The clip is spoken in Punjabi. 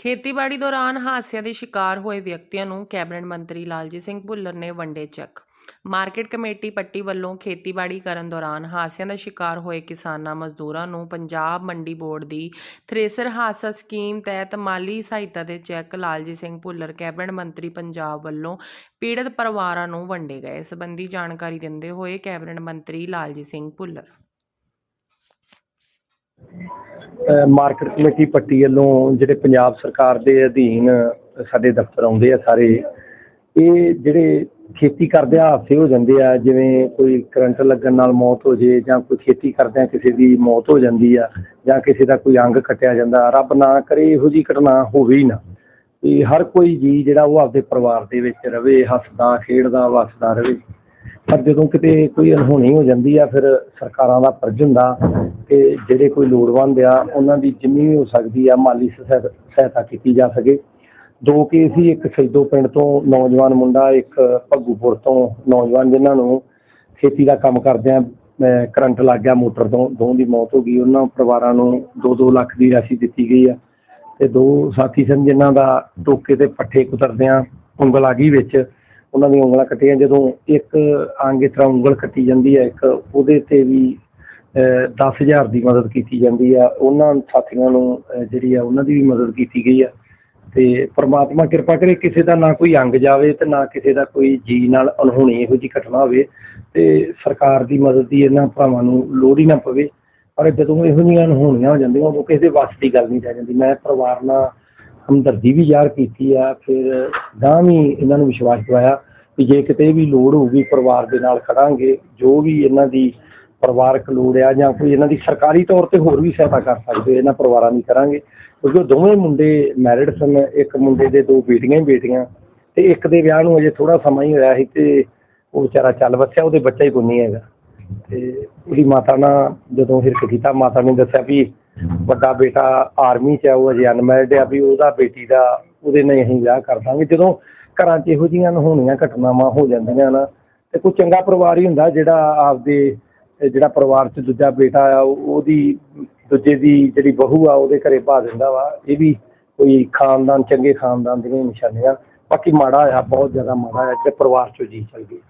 ਖੇਤੀਬਾੜੀ ਦੌਰਾਨ ਹਾਦਸਿਆਂ ਦੇ ਸ਼ਿਕਾਰ ਹੋਏ ਵਿਅਕਤੀਆਂ ਨੂੰ ਕੈਬਨਿਟ ਮੰਤਰੀ ਲਾਲਜੀਤ ਸਿੰਘ ਭੁੱਲਰ ਨੇ ਵੰਡੇ ਚੈੱਕ। ਮਾਰਕੀਟ ਕਮੇਟੀ ਪੱਟੀ ਵੱਲੋਂ ਖੇਤੀਬਾੜੀ ਕਰਨ ਦੌਰਾਨ ਹਾਦਸਿਆਂ ਦਾ ਸ਼ਿਕਾਰ ਹੋਏ ਕਿਸਾਨਾਂ ਮਜ਼ਦੂਰਾਂ ਨੂੰ ਪੰਜਾਬ ਮੰਡੀ ਬੋਰਡ ਦੀ ਥ੍ਰੇਸਰ ਹਾਦਸਾ ਸਕੀਮ ਤਹਿਤ ਮਾਲੀ ਸਹਾਇਤਾ ਦੇ ਚੈੱਕ ਲਾਲਜੀਤ ਸਿੰਘ ਭੁੱਲਰ ਕੈਬਨਿਟ ਮੰਤਰੀ ਪੰਜਾਬ ਵੱਲੋਂ ਪੀੜਤ ਪਰਿਵਾਰਾਂ ਨੂੰ ਵੰਡੇ ਗਏ। ਇਸ ਸੰਬੰਧੀ ਜਾਣਕਾਰੀ ਦਿੰਦੇ ਹੋਏ ਕੈਬਨਿਟ ਮੰਤਰੀ ਲਾਲਜੀਤ ਸਿੰਘ ਭੁੱਲਰ। ਮਾਰਕੀਟ ਕਮੇਟੀ ਪੱਟੀ ਵੱਲੋਂ ਜਿਹੜੇ ਪੰਜਾਬ ਸਰਕਾਰ ਦੇ ਅਧੀਨ ਸਾਡੇ ਦਫ਼ਤਰ ਆਉਂਦੇ ਆ ਸਾਰੇ, ਇਹ ਜਿਹੜੇ ਖੇਤੀ ਕਰਦੇ ਹਾਦਸੇ ਹੋ ਜਾਂਦੇ ਆ, ਜਿਵੇਂ ਕੋਈ ਕਰੰਟ ਲੱਗਣ ਨਾਲ ਮੌਤ ਹੋ ਜੇ ਜਾਂ ਕੋਈ ਖੇਤੀ ਕਰਦਿਆਂ ਕਿਸੇ ਦੀ ਮੌਤ ਹੋ ਜਾਂਦੀ ਆ ਜਾਂ ਕਿਸੇ ਦਾ ਕੋਈ ਅੰਗ ਕੱਟਿਆ ਜਾਂਦਾ, ਰੱਬ ਨਾ ਕਰੇ ਇਹੋ ਜੀ ਘਟਨਾ ਹੋਵੇ ਹੀ ਨਾ। ਤੇ ਹਰ ਕੋਈ ਜੀ ਜਿਹੜਾ ਉਹ ਆਪਦੇ ਪਰਿਵਾਰ ਦੇ ਵਿੱਚ ਰਵੇ, ਹੱਸਦਾ, ਖੇਡਦਾ, ਵਸਦਾ ਰਵੇ। ਪਰ ਜਦੋਂ ਕਿਤੇ ਕੋਈ ਅਣਹੋਣੀ ਹੋ ਜਾਂਦੀ ਆ, ਫਿਰ ਸਰਕਾਰਾਂ ਦਾ ਫਰਜ਼ ਹੁੰਦਾ ਕਿ ਜਿਹੜੇ ਕੋਈ ਲੋੜਵੰਦ ਆ, ਉਹਨਾਂ ਦੀ ਜਿੰਨੀ ਵੀ ਹੋ ਸਕਦੀ ਆ, ਮਾਲੀ ਸਹਾਇਤਾ ਕੀਤੀ ਜਾ ਸਕੇ। ਦੋ ਕੇਸ ਹੀ, ਇੱਕ ਸੈਦੋ ਪਿੰਡ ਤੋਂ ਨੌਜਵਾਨ ਮੁੰਡਾ, ਇੱਕ ਭੱਗੂਪੁਰ ਤੋਂ ਨੌਜਵਾਨ, ਜਿਨ੍ਹਾਂ ਨੂੰ ਖੇਤੀ ਦਾ ਕੰਮ ਕਰਦੇ ਅਹ ਕਰੰਟ ਲੱਗ ਗਿਆ ਮੋਟਰ ਤੋਂ ਦੋ ਦੀ ਮੌਤ ਹੋ ਗਈ। ਉਹਨਾਂ ਪਰਿਵਾਰਾਂ ਨੂੰ 2-2 ਲੱਖ ਦੀ ਰਾਸ਼ੀ ਦਿੱਤੀ ਗਈ ਆ। ਤੇ ਦੋ ਸਾਥੀ ਸਨ, ਜਿਨ੍ਹਾਂ ਦਾ ਟੋਕੇ ਤੇ ਪੱਠੇ ਕੁਤਰਦਿਆਂ ਉਂਗਲ ਆ ਗਈ ਵਿੱਚ। ਉਹਨਾਂ ਦੀਆਂ ਉਂਗਲਾਂ ਕੱਟੀਆਂ। ਜਦੋਂ ਇੱਕ ਅੰਗ ਤਰ੍ਹਾਂ ਉਂਗਲ ਕੱਟੀ ਜਾਂਦੀ ਹੈ ਇੱਕ ਉਹਦੇ ਤੇ ਵੀ 10000 ਦੀ ਮਦਦ ਕੀਤੀ ਜਾਂਦੀ ਆ। ਉਹਨਾਂ ਸਾਥੀਆਂ ਨੂੰ ਜਿਹੜੀ ਆ, ਉਹਨਾਂ ਦੀ ਵੀ ਮਦਦ ਕੀਤੀ ਗਈ ਆ। ਤੇ ਪ੍ਰਮਾਤਮਾ ਕਿਰਪਾ ਕਰੇ ਕਿਸੇ ਦਾ ਨਾ ਕੋਈ ਅੰਗ ਜਾਵੇ ਤੇ ਨਾ ਕਿਸੇ ਦਾ ਕੋਈ ਜੀ ਨਾਲ ਅਣਹੋਣੀ ਇਹੋ ਜੀ ਘਟਨਾ ਹੋਵੇ ਤੇ ਸਰਕਾਰ ਦੀ ਮਦਦ ਦੀ ਇਹਨਾਂ ਭਰਾਵਾਂ ਨੂੰ ਲੋੜ ਹੀ ਨਾ ਪਵੇ। ਪਰ ਜਦੋਂ ਇਹੋ ਜਿਹੀਆਂ ਅਣਹੋਣੀਆਂ ਹੋ ਜਾਂਦੀਆਂ, ਉਦੋਂ ਕਿਸੇ ਦੇ ਵੱਸ ਦੀ ਗੱਲ ਨਹੀਂ ਰਹਿ ਜਾਂਦੀ। ਮੈਂ ਪਰਿਵਾਰ ਨਾਲ ਹਮਦਰਦੀ ਵੀ ਜ਼ਾਹਰ ਕੀਤੀ ਆ, ਫਿਰ ਗਾਂ ਵੀ ਇਹਨਾਂ ਨੂੰ ਵਿਸ਼ਵਾਸ ਦਿਵਾਇਆ ਕਿ ਜੇ ਕਿਤੇ ਵੀ ਲੋੜ ਹੋਊਗੀ, ਪਰਿਵਾਰ ਦੇ ਨਾਲ ਖੜਾਂਗੇ, ਜੋ ਵੀ ਇਹਨਾਂ ਦੀ ਪਰਿਵਾਰਕ ਲੋੜ ਆ ਜਾਂ ਕੋਈ ਇਹਨਾਂ ਦੀ ਸਰਕਾਰੀ ਤੌਰ ਤੇ ਹੋਰ ਵੀ ਸਹਾਇਤਾ ਕਰ ਸਕਦੇ ਹੋ, ਇਹਨਾਂ ਪਰਿਵਾਰਾਂ ਦੀ ਕਰਾਂਗੇ। ਕਿਉਂਕਿ ਉਹ ਦੋਵੇਂ ਮੁੰਡੇ ਮੈਰਿਡ ਸਨ ਇੱਕ ਮੁੰਡੇ ਦੇ ਦੋ ਬੇਟੀਆਂ ਹੀ ਬੇਟੀਆਂ। ਤੇ ਇੱਕ ਦੇ ਵਿਆਹ ਨੂੰ ਅਜੇ ਥੋੜਾ ਸਮਾਂ ਹੀ ਹੋਇਆ ਸੀ ਤੇ ਉਹ ਵਿਚਾਰਾ ਚੱਲ ਵਸਿਆ ਉਹਦੇ ਬੱਚਾ ਹੀ ਕੋਈ ਨਹੀਂ ਹੈਗਾ। ਤੇ ਉਹਦੀ ਮਾਤਾ ਨਾਲ ਜਦੋਂ ਹਿਰਕ ਕੀਤਾ ਮਾਤਾ ਨੇ ਦੱਸਿਆ ਵੀ ਵੱਡਾ ਬੇਟਾ ਆਰਮੀ 'ਚ ਆ ਉਹ ਅਜੇ ਅਨਮੈਰਿਡ ਆ ਵੀ ਉਹਦਾ ਬੇਟੀ ਦਾ ਉਹਦੇ ਨਾਲ ਅਸੀਂ ਵਿਆਹ ਕਰ ਦਾਂਗੇ। ਜਦੋਂ ਘਰਾਂ 'ਚ ਇਹੋ ਜਿਹੀਆਂ ਹੋਣੀਆਂ ਘਟਨਾਵਾਂ ਹੋ ਜਾਂਦੀਆਂ ਨਾ ਤੇ ਕੋਈ ਚੰਗਾ ਪਰਿਵਾਰ ਹੀ ਹੁੰਦਾ ਜਿਹੜਾ ਆਪਦੇ ਜਿਹੜਾ ਪਰਿਵਾਰ 'ਚ ਦੂਜਾ ਬੇਟਾ ਆ ਉਹਦੀ ਦੂਜੇ ਦੀ ਜਿਹੜੀ ਬਹੂ ਆ, ਉਹਦੇ ਘਰੇ ਪਾ ਦਿੰਦਾ ਵਾ। ਇਹ ਵੀ ਕੋਈ ਖਾਨਦਾਨ, ਚੰਗੇ ਖਾਨਦਾਨ ਦੀਆਂ ਨਿਸ਼ਾਨੀਆਂ। ਬਾਕੀ ਮਾੜਾ ਆ, ਬਹੁਤ ਜ਼ਿਆਦਾ ਮਾੜਾ ਆ ਕਿ ਪਰਿਵਾਰ 'ਚੋਂ ਜੀ ਚੱਲ ਗਈ